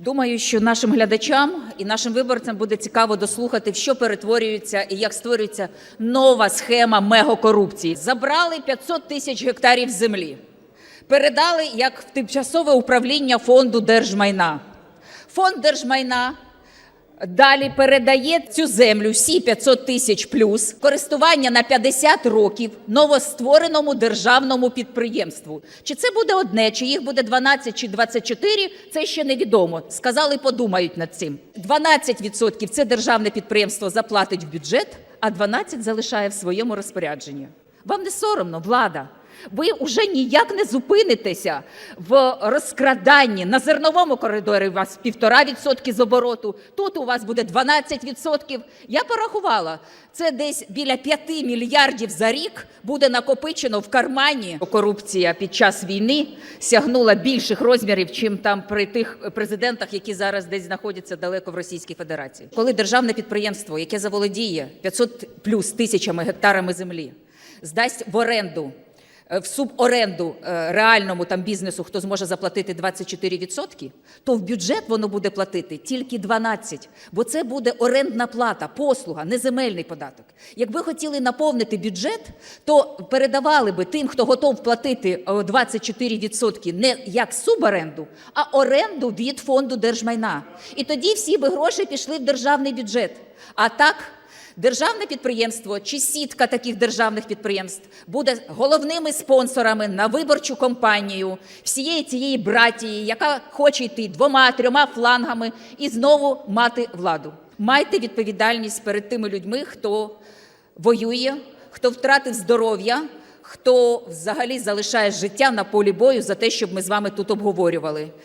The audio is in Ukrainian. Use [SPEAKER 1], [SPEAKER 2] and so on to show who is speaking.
[SPEAKER 1] Думаю, що нашим глядачам і нашим виборцям буде цікаво дослухати, що перетворюється і як створюється нова схема мегакорупції. Забрали 500 тисяч гектарів землі, передали як в тимчасове управління фонду держмайна. Фонд держмайна далі передає цю землю, всі 500 тисяч плюс, користування на 50 років новоствореному державному підприємству. Чи це буде одне, чи їх буде 12 чи 24, це ще невідомо. Сказали, подумають над цим. 12% це державне підприємство заплатить в бюджет, а 12% залишає в своєму розпорядженні. Вам не соромно, влада? Ви вже ніяк не зупинитеся в розкраданні. На зерновому коридорі у вас півтора відсотки з обороту, тут у вас буде 12 відсотків. Я порахувала, це десь біля 5 мільярдів за рік буде накопичено в кармані. Корупція під час війни сягнула більших розмірів, чим там при тих президентах, які зараз десь знаходяться далеко в Російській Федерації. Коли державне підприємство, яке заволодіє 500 плюс тисячами гектарами землі, здасть в оренду в суборенду е, реальному там бізнесу, хто зможе заплатити 24%, то в бюджет воно буде платити тільки 12%, бо це буде орендна плата, послуга, не земельний податок. Якби хотіли наповнити бюджет, то передавали би тим, хто готов платити е, 24% не як суборенду, а оренду від фонду держмайна. І тоді всі би гроші пішли в державний бюджет. А так Державне підприємство чи сітка таких державних підприємств буде головними спонсорами на виборчу кампанію всієї цієї братії, яка хоче йти двома трьома флангами і знову мати владу. Майте відповідальність перед тими людьми, хто воює, хто втратив здоров'я, хто взагалі залишає життя на полі бою за те, щоб ми з вами тут обговорювали.